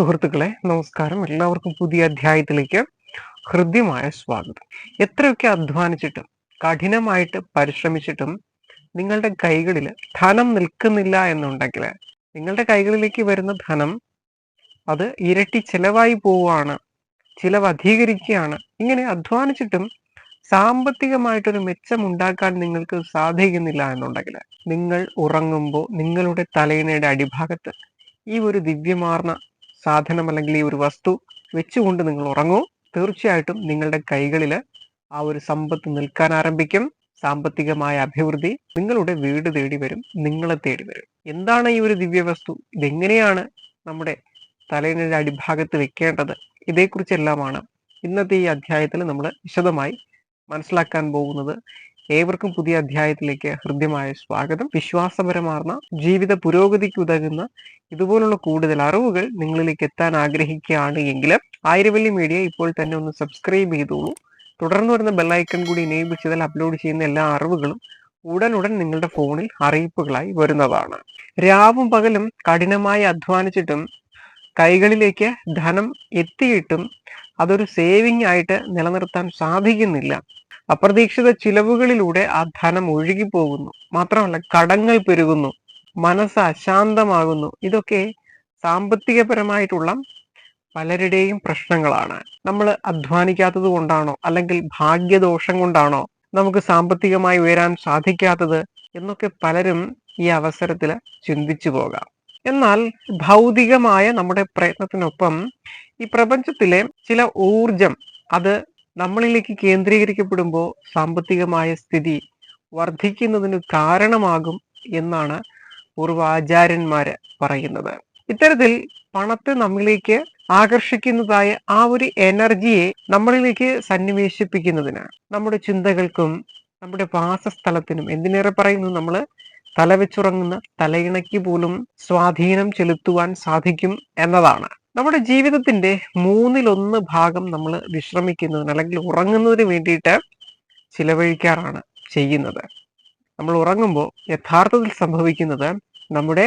സുഹൃത്തുക്കളെ നമസ്കാരം. എല്ലാവർക്കും പുതിയ അധ്യായത്തിലേക്ക് ഹൃദ്യമായ സ്വാഗതം. എത്രയൊക്കെ അധ്വാനിച്ചിട്ടും കഠിനമായിട്ട് പരിശ്രമിച്ചിട്ടും നിങ്ങളുടെ കൈകളിൽ ധനം നിൽക്കുന്നില്ല എന്നുണ്ടെങ്കിൽ നിങ്ങളുടെ കൈകളിലേക്ക് വരുന്ന ധനം അത് ഇരട്ടി ചിലവായി പോവുകയാണ് ചിലവ് അധികരിക്കുകയാണ്. ഇങ്ങനെ അധ്വാനിച്ചിട്ടും സാമ്പത്തികമായിട്ടൊരു മെച്ചം ഉണ്ടാക്കാൻ നിങ്ങൾക്ക് സാധിക്കുന്നില്ല എന്നുണ്ടെങ്കിൽ നിങ്ങൾ ഉറങ്ങുമ്പോൾ നിങ്ങളുടെ തലയിണയുടെ അടിഭാഗത്ത് ഈ ഒരു ദിവ്യമാർന്ന സാധനം അല്ലെങ്കിൽ ഈ ഒരു വസ്തു വെച്ചുകൊണ്ട് നിങ്ങൾ ഉറങ്ങൂ. തീർച്ചയായിട്ടും നിങ്ങളുടെ കൈകളിൽ ആ ഒരു സമ്പത്ത് നിൽക്കാൻ ആരംഭിക്കും. സാമ്പത്തികമായ അഭിവൃദ്ധി നിങ്ങളുടെ വീട് തേടി വരും നിങ്ങളെ തേടി വരും. എന്താണ് ഈ ഒരു ദിവ്യ വസ്തു? ഇതെങ്ങനെയാണ് നമ്മുടെ തലയിണയുടെ അടിഭാഗത്ത് വെക്കേണ്ടത്? ഇതേക്കുറിച്ചെല്ലാമാണ് ഇന്നത്തെ ഈ അധ്യായത്തിൽ നമ്മൾ വിശദമായി മനസ്സിലാക്കാൻ പോകുന്നത്. ഏവർക്കും പുതിയ അധ്യായത്തിലേക്ക് ഹൃദ്യമായ സ്വാഗതം. വിശ്വാസപരമാർന്ന ജീവിത പുരോഗതിക്ക് ഉതകുന്ന ഇതുപോലുള്ള കൂടുതൽ അറിവുകൾ നിങ്ങളിലേക്ക് എത്താൻ ആഗ്രഹിക്കുകയാണ് എങ്കിൽ ആയിരവല്ലി മീഡിയ ഇപ്പോൾ തന്നെ ഒന്ന് സബ്സ്ക്രൈബ് ചെയ്തോളൂ. തുടർന്ന് വരുന്ന ബെല്ലൈക്കൺ കൂടി എനേബിൾ ചെയ്താൽ അപ്ലോഡ് ചെയ്യുന്ന എല്ലാ അറിവുകളും ഉടനുടൻ നിങ്ങളുടെ ഫോണിൽ അറിയിപ്പുകളായി വരുന്നതാണ്. രാവും പകലും കഠിനമായി അധ്വാനിച്ചിട്ടും കൈകളിലേക്ക് ധനം എത്തിയിട്ടും അതൊരു സേവിങ് ആയിട്ട് നിലനിർത്താൻ സാധിക്കുന്നില്ല. അപ്രതീക്ഷിത ചിലവുകളിലൂടെ ആ ധനം ഒഴുകി പോകുന്നു മാത്രമല്ല കടങ്ങൾ പെരുകുന്നു. മനസ്സ് അശാന്തമാകുന്നു. ഇതൊക്കെ സാമ്പത്തികപരമായിട്ടുള്ള പലരുടെയും പ്രശ്നങ്ങളാണ്. നമ്മൾ അധ്വാനിക്കാത്തത് കൊണ്ടാണോ? അല്ലെങ്കിൽ ഭാഗ്യദോഷം കൊണ്ടാണോ? നമുക്ക് സാമ്പത്തികമായി ഉയരാൻ സാധിക്കാത്തത് എന്നൊക്കെ പലരും ഈ അവസരത്തിൽ ചിന്തിച്ചു പോകാം. എന്നാൽ ഭൗതികമായ നമ്മുടെ പ്രയത്നത്തിനൊപ്പം ഈ പ്രപഞ്ചത്തിലെ ചില ഊർജം അത് നമ്മളിലേക്ക് കേന്ദ്രീകരിക്കപ്പെടുമ്പോൾ സാമ്പത്തികമായ സ്ഥിതി വർദ്ധിക്കുന്നതിന് കാരണമാകും എന്നാണ് പൂർവാചാര്യന്മാര് പറയുന്നത്. ഇത്തരത്തിൽ പണത്തെ നമ്മളിലേക്ക് ആകർഷിക്കുന്നതായ ആ ഒരു എനർജിയെ നമ്മളിലേക്ക് സന്നിവേശിപ്പിക്കുന്നതിന് നമ്മുടെ ചിന്തകൾക്കും നമ്മുടെ വാസസ്ഥലത്തിനും എന്തിനേറെ പറയുന്നു നമ്മൾ തലവെച്ചുറങ്ങുന്ന തലയിണയ്ക്ക് പോലും സ്വാധീനം ചെലുത്തുവാൻ സാധിക്കും എന്നതാണ്. നമ്മുടെ ജീവിതത്തിന്റെ മൂന്നിലൊന്ന് ഭാഗം നമ്മൾ വിശ്രമിക്കുന്നതിന് അല്ലെങ്കിൽ ഉറങ്ങുന്നതിന് വേണ്ടിയിട്ട് ചിലവഴിക്കാറാണ് ചെയ്യുന്നത്. നമ്മൾ ഉറങ്ങുമ്പോൾ യഥാർത്ഥത്തിൽ സംഭവിക്കുന്നത് നമ്മുടെ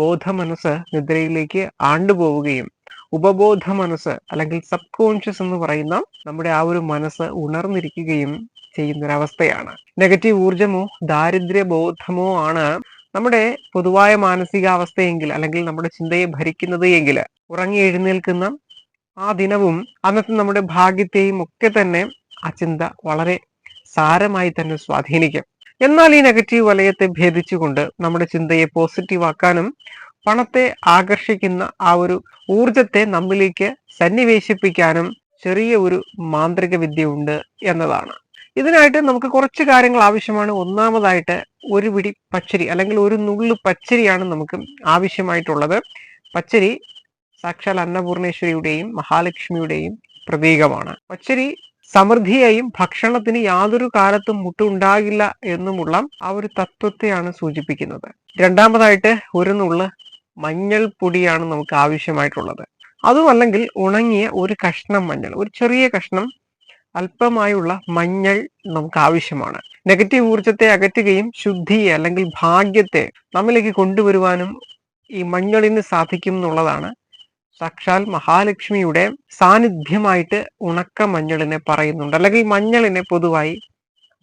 ബോധ മനസ്സ് നിദ്രയിലേക്ക് ആണ്ടുപോവുകയും ഉപബോധ മനസ്സ് അല്ലെങ്കിൽ സബ് കോൺഷ്യസ് എന്ന് പറയുന്ന നമ്മുടെ ആ ഒരു മനസ്സ് ഉണർന്നിരിക്കുകയും ചെയ്യുന്നൊരവസ്ഥയാണ്. നെഗറ്റീവ് ഊർജമോ ദാരിദ്ര്യ ബോധമോ ആണ് നമ്മുടെ പൊതുവായ മാനസികാവസ്ഥയെങ്കിൽ അല്ലെങ്കിൽ നമ്മുടെ ചിന്തയെ ഭരിക്കുന്നത് എങ്കിൽ ഉറങ്ങി എഴുന്നേൽക്കുന്ന ആ ദിനവും അന്നത്തെ നമ്മുടെ ഭാഗ്യത്തെയും ഒക്കെ തന്നെ ആ ചിന്ത വളരെ സാരമായി തന്നെ സ്വാധീനിക്കും. എന്നാൽ ഈ നെഗറ്റീവ് വലയത്തെ ഭേദിച്ചുകൊണ്ട് നമ്മുടെ ചിന്തയെ പോസിറ്റീവ് ആക്കാനും പണത്തെ ആകർഷിക്കുന്ന ആ ഒരു ഊർജത്തെ നമ്മിലേക്ക് സന്നിവേശിപ്പിക്കാനും ചെറിയ ഒരു മാന്ത്രിക വിദ്യ ഉണ്ട് എന്നതാണ്. ഇതിനായിട്ട് നമുക്ക് കുറച്ച് കാര്യങ്ങൾ ആവശ്യമാണ്. ഒന്നാമതായിട്ട് ഒരു പിടി പച്ചരി അല്ലെങ്കിൽ ഒരു നുള്ളു പച്ചരിയാണ് നമുക്ക് ആവശ്യമായിട്ടുള്ളത്. പച്ചരി സാക്ഷാൽ അന്നപൂർണേശ്വരിയുടെയും മഹാലക്ഷ്മിയുടെയും പ്രതീകമാണ്. പച്ചരി സമൃദ്ധിയെയും ഭക്ഷണത്തിന് യാതൊരു കാലത്തും മുട്ടുണ്ടാകില്ല എന്നുമുള്ള ആ ഒരു തത്വത്തെയാണ് സൂചിപ്പിക്കുന്നത്. രണ്ടാമതായിട്ട് ഒരു നുള്ള് മഞ്ഞൾ പൊടിയാണ് നമുക്ക് ആവശ്യമായിട്ടുള്ളത്. അതുമല്ലെങ്കിൽ ഉണങ്ങിയ ഒരു കഷ്ണം മഞ്ഞൾ ഒരു ചെറിയ കഷ്ണം അല്പമായുള്ള മഞ്ഞൾ നമുക്ക് ആവശ്യമാണ് നെഗറ്റീവ് ഊർജത്തെ അകറ്റുകയും ശുദ്ധിയെ അല്ലെങ്കിൽ ഭാഗ്യത്തെ നമ്മിലേക്ക് കൊണ്ടുവരുവാനും ഈ മഞ്ഞളിന് സാധിക്കും എന്നുള്ളതാണ്. സാക്ഷാൽ മഹാലക്ഷ്മിയുടെ സാന്നിധ്യമായിട്ട് ഉണക്ക മഞ്ഞളിനെ പറയുന്നുണ്ട്. അല്ലെങ്കിൽ മഞ്ഞളിനെ പൊതുവായി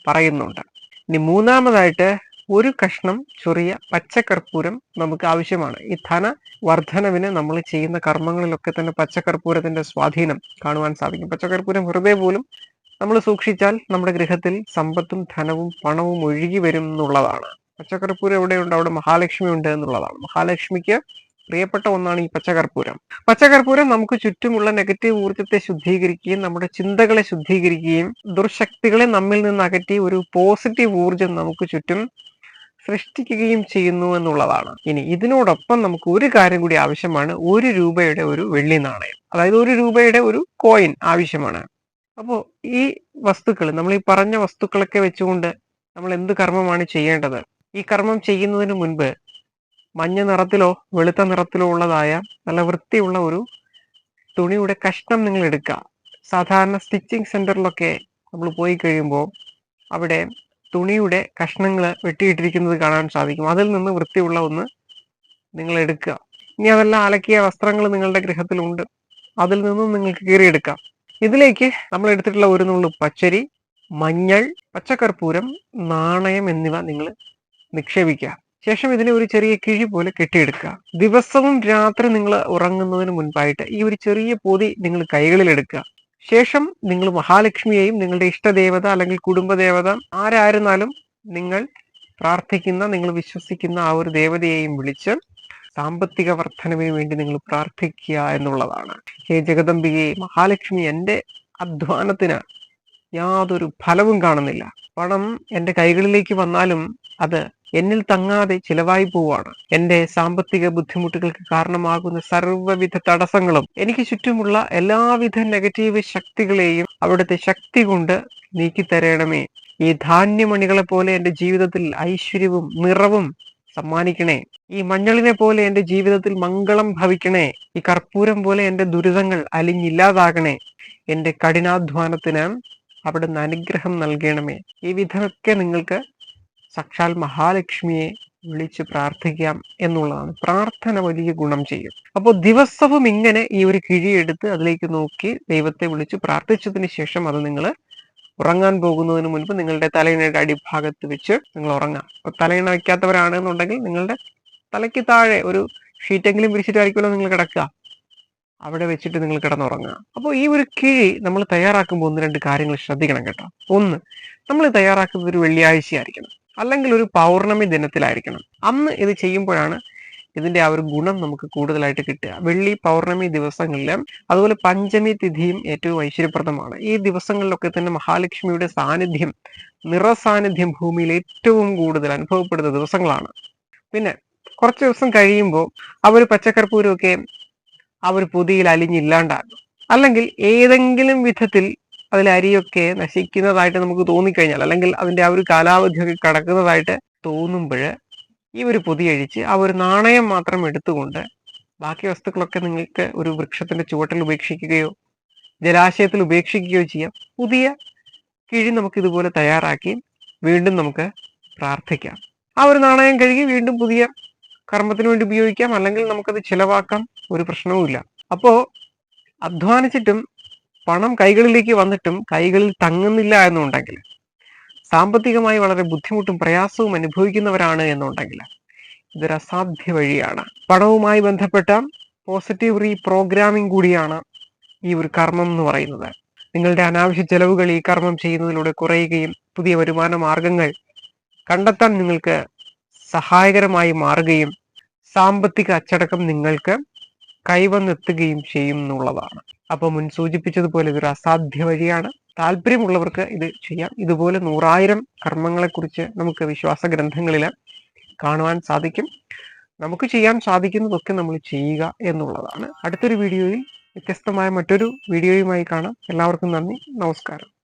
പറയുന്നുണ്ട്. ഇനി മൂന്നാമതായിട്ട് ഒരു കഷ്ണം ചെറിയ പച്ചക്കർപ്പൂരം നമുക്ക് ആവശ്യമാണ്. ഈ ധന വർധനവിന് നമ്മൾ ചെയ്യുന്ന കർമ്മങ്ങളിലൊക്കെ തന്നെ പച്ചക്കർപ്പൂരത്തിന്റെ സ്വാധീനം കാണുവാൻ സാധിക്കും. പച്ചക്കർപ്പൂരം വെറുതെ പോലും നമ്മൾ സൂക്ഷിച്ചാൽ നമ്മുടെ ഗൃഹത്തിൽ സമ്പത്തും ധനവും പണവും ഒഴുകി വരും എന്നുള്ളതാണ്. പച്ചക്കർപ്പൂരം എവിടെയുണ്ട്? അവിടെ മഹാലക്ഷ്മി ഉണ്ട് എന്നുള്ളതാണ്. മഹാലക്ഷ്മിക്ക് പ്രിയപ്പെട്ട ഒന്നാണ് ഈ പച്ചകർപ്പൂരം. പച്ചകർപ്പൂരം നമുക്ക് ചുറ്റുമുള്ള നെഗറ്റീവ് ഊർജത്തെ ശുദ്ധീകരിക്കുകയും നമ്മുടെ ചിന്തകളെ ശുദ്ധീകരിക്കുകയും ദുർശക്തികളെ നമ്മിൽ നിന്ന് അകറ്റി ഒരു പോസിറ്റീവ് ഊർജം നമുക്ക് ചുറ്റും സൃഷ്ടിക്കുകയും ചെയ്യുന്നു എന്നുള്ളതാണ്. ഇനി ഇതിനോടൊപ്പം നമുക്ക് ഒരു കാര്യം കൂടി ആവശ്യമാണ്. ഒരു രൂപയുടെ ഒരു വെള്ളി നാണയം. അതായത് ഒരു രൂപയുടെ ഒരു കോയിൻ ആവശ്യമാണ്. അപ്പോൾ ഈ വസ്തുക്കൾ നമ്മൾ ഈ പറഞ്ഞ വസ്തുക്കളൊക്കെ വെച്ചുകൊണ്ട് നമ്മൾ എന്ത് കർമ്മമാണ് ചെയ്യേണ്ടത്? ഈ കർമ്മം ചെയ്യുന്നതിന് മുൻപ് മഞ്ഞ നിറത്തിലോ വെളുത്ത നിറത്തിലോ ഉള്ളതായ നല്ല വൃത്തിയുള്ള ഒരു തുണിയുടെ കഷ്ണം നിങ്ങൾ എടുക്കുക. സാധാരണ സ്റ്റിച്ചിങ് സെന്ററിലൊക്കെ നമ്മൾ പോയി കഴിയുമ്പോൾ അവിടെ തുണിയുടെ കഷ്ണങ്ങൾ വെട്ടിയിട്ടിരിക്കുന്നത് കാണാൻ സാധിക്കും. അതിൽ നിന്ന് വൃത്തിയുള്ള ഒന്ന് നിങ്ങൾ എടുക്കുക. ഇനി അതെല്ലാം അലക്കിയ വസ്ത്രങ്ങൾ നിങ്ങളുടെ ഗൃഹത്തിലുണ്ട്. അതിൽ നിന്നും നിങ്ങൾക്ക് കീറിയെടുക്കാം. ഇതിലേക്ക് നമ്മൾ എടുത്തിട്ടുള്ള ഒരു നുള്ളു പച്ചരി മഞ്ഞൾ പച്ചക്കർപ്പൂരം നാണയം എന്നിവ നിങ്ങൾ നിക്ഷേപിക്കുക. ശേഷം ഇതിനെ ഒരു ചെറിയ കിഴി പോലെ കെട്ടിയെടുക്കുക. ദിവസവും രാത്രി നിങ്ങൾ ഉറങ്ങുന്നതിന് മുൻപായിട്ട് ഈ ഒരു ചെറിയ പൊതി നിങ്ങൾ കൈകളിൽ എടുക്കുക ശേഷം നിങ്ങൾ മഹാലക്ഷ്മിയെയും നിങ്ങളുടെ ഇഷ്ടദേവത അല്ലെങ്കിൽ കുടുംബദേവത ആരായിരുന്നാലും നിങ്ങൾ പ്രാർത്ഥിക്കുന്ന നിങ്ങൾ വിശ്വസിക്കുന്ന ആ ഒരു ദേവതയെയും വിളിച്ച് സാമ്പത്തിക വർധനവിന് വേണ്ടി നിങ്ങൾ പ്രാർത്ഥിക്കുക എന്നുള്ളതാണ്. ഹേ ജഗദംബികയെ മഹാലക്ഷ്മി എന്റെ അധ്വാനത്തിന് യാതൊരു ഫലവും കാണുന്നില്ല. പണം എന്റെ കൈകളിലേക്ക് വന്നാലും അത് എന്നിൽ തങ്ങാതെ ചിലവായി പോവാണ്. എന്റെ സാമ്പത്തിക ബുദ്ധിമുട്ടുകൾക്ക് കാരണമാകുന്ന സർവവിധ തടസ്സങ്ങളും എനിക്ക് ചുറ്റുമുള്ള എല്ലാവിധ നെഗറ്റീവ് ശക്തികളെയും അവിടുത്തെ ശക്തി കൊണ്ട് നീക്കിത്തരണമേ. ഈ ധാന്യമണികളെ പോലെ എന്റെ ജീവിതത്തിൽ ഐശ്വര്യവും നിറവും സമ്മാനിക്കണേ. ഈ മഞ്ഞളിനെ പോലെ എന്റെ ജീവിതത്തിൽ മംഗളം ഭവിക്കണേ. ഈ കർപ്പൂരം പോലെ എന്റെ ദുരിതങ്ങൾ അലിഞ്ഞില്ലാതാകണേ. എന്റെ കഠിനാധ്വാനത്തിന് അവിടുന്ന് അനുഗ്രഹം നൽകണമേ. ഈ വിധമൊക്കെ നിങ്ങൾക്ക് സാക്ഷാൽ മഹാലക്ഷ്മിയെ വിളിച്ച് പ്രാർത്ഥിക്കാം എന്നുള്ളതാണ്. പ്രാർത്ഥന വലിയ ഗുണം ചെയ്യും. അപ്പോൾ ദിവസവും ഇങ്ങനെ ഈ ഒരു കിഴിയെടുത്ത് അതിലേക്ക് നോക്കി ദൈവത്തെ വിളിച്ച് പ്രാർത്ഥിച്ചതിന് ശേഷം അത് നിങ്ങൾ ഉറങ്ങാൻ പോകുന്നതിന് മുൻപ് നിങ്ങളുടെ തലയിണയുടെ അടിഭാഗത്ത് വെച്ച് നിങ്ങൾ ഉറങ്ങാം. അപ്പോൾ തലയിണ വയ്ക്കാത്തവരാണെന്നുണ്ടെങ്കിൽ നിങ്ങളുടെ തലയ്ക്ക് താഴെ ഒരു ഷീറ്റെങ്കിലും വിരിച്ചിട്ടായിരിക്കുമല്ലോ നിങ്ങൾ കിടക്കുക. അവിടെ വെച്ചിട്ട് നിങ്ങൾ കിടന്നുറങ്ങുക. അപ്പോൾ ഈ ഒരു കിഴി നമ്മൾ തയ്യാറാക്കുമ്പോൾ ഒന്ന് രണ്ട് കാര്യങ്ങൾ ശ്രദ്ധിക്കണം കേട്ടോ. ഒന്ന് നമ്മൾ തയ്യാറാക്കുന്നത് ഒരു വെള്ളിയാഴ്ച ആയിരിക്കണം അല്ലെങ്കിൽ ഒരു പൗർണമി ദിനത്തിലായിരിക്കണം. അന്ന് ഇത് ചെയ്യുമ്പോഴാണ് ഇതിന്റെ ആ ഒരു ഗുണം നമുക്ക് കൂടുതലായിട്ട് കിട്ടുക. വെള്ളി പൗർണമി ദിവസങ്ങളിൽ അതുപോലെ പഞ്ചമി തിഥിയും ഏറ്റവും ഐശ്വര്യപ്രദമാണ്. ഈ ദിവസങ്ങളിലൊക്കെ തന്നെ മഹാലക്ഷ്മിയുടെ സാന്നിധ്യം നിറസാന്നിധ്യം ഭൂമിയിൽ ഏറ്റവും കൂടുതൽ അനുഭവപ്പെടുന്ന ദിവസങ്ങളാണ്. പിന്നെ കുറച്ച് ദിവസം കഴിയുമ്പോൾ ആ ഒരു പച്ചക്കർപ്പൂരമൊക്കെ ആ ഒരു പൊതിയിൽ അലിഞ്ഞില്ലാണ്ടാകും. അല്ലെങ്കിൽ ഏതെങ്കിലും വിധത്തിൽ അതിൽ അരിയൊക്കെ നശിക്കുന്നതായിട്ട് നമുക്ക് തോന്നിക്കഴിഞ്ഞാൽ അല്ലെങ്കിൽ അതിന്റെ ആ ഒരു കാലാവധിയൊക്കെ കടക്കുന്നതായിട്ട് തോന്നുമ്പോൾ ഈ ഒരു പൊതി അഴിച്ച് ആ ഒരു നാണയം മാത്രം എടുത്തുകൊണ്ട് ബാക്കി വസ്തുക്കളൊക്കെ നിങ്ങൾക്ക് ഒരു വൃക്ഷത്തിന്റെ ചുവട്ടിൽ ഉപേക്ഷിക്കുകയോ ജലാശയത്തിൽ ഉപേക്ഷിക്കുകയോ ചെയ്യാം. പുതിയ കിഴി നമുക്ക് ഇതുപോലെ തയ്യാറാക്കി വീണ്ടും നമുക്ക് പ്രാർത്ഥിക്കാം. ആ ഒരു നാണയം കഴുകി വീണ്ടും പുതിയ കർമ്മത്തിന് വേണ്ടി ഉപയോഗിക്കാം. അല്ലെങ്കിൽ നമുക്കത് ചിലവാക്കാം ഒരു പ്രശ്നവുമില്ല. അപ്പോൾ അധ്വാനിച്ചിട്ടും പണം കൈകളിലേക്ക് വന്നിട്ടും കൈകളിൽ തങ്ങുന്നില്ല എന്നുണ്ടെങ്കിൽ സാമ്പത്തികമായി വളരെ ബുദ്ധിമുട്ടും പ്രയാസവും അനുഭവിക്കുന്നവരാണ് എന്നുണ്ടെങ്കിൽ ഇതൊരു അസാധ്യ വഴിയാണ്. പണവുമായി ബന്ധപ്പെട്ട പോസിറ്റീവ് റീ പ്രോഗ്രാമിംഗ് കൂടിയാണ് ഈ ഒരു കർമ്മം എന്ന് പറയുന്നത്. നിങ്ങളുടെ അനാവശ്യ ചെലവുകൾ ഈ കർമ്മം ചെയ്യുന്നതിലൂടെ കുറയുകയും പുതിയ വരുമാന മാർഗങ്ങൾ കണ്ടെത്താൻ നിങ്ങൾക്ക് സഹായകരമായി മാറുകയും സാമ്പത്തിക അച്ചടക്കം നിങ്ങൾക്ക് കൈവന്നെത്തുകയും ചെയ്യും എന്നുള്ളതാണ്. അപ്പൊ മുൻ സൂചിപ്പിച്ചതുപോലെ ഇതൊരു അസാധ്യ വഴിയാണ്. താല്പര്യമുള്ളവർക്ക് ഇത് ചെയ്യാം. ഇതുപോലെ നൂറായിരം കർമ്മങ്ങളെക്കുറിച്ച് നമുക്ക് വിശ്വാസ ഗ്രന്ഥങ്ങളിൽ കാണുവാൻ സാധിക്കും. നമുക്ക് ചെയ്യാൻ സാധിക്കുന്നതൊക്കെ നമ്മൾ ചെയ്യുക എന്നുള്ളതാണ്. അടുത്തൊരു വീഡിയോയിൽ വ്യത്യസ്തമായ മറ്റൊരു വീഡിയോയുമായി കാണാം. എല്ലാവർക്കും നന്ദി. നമസ്കാരം.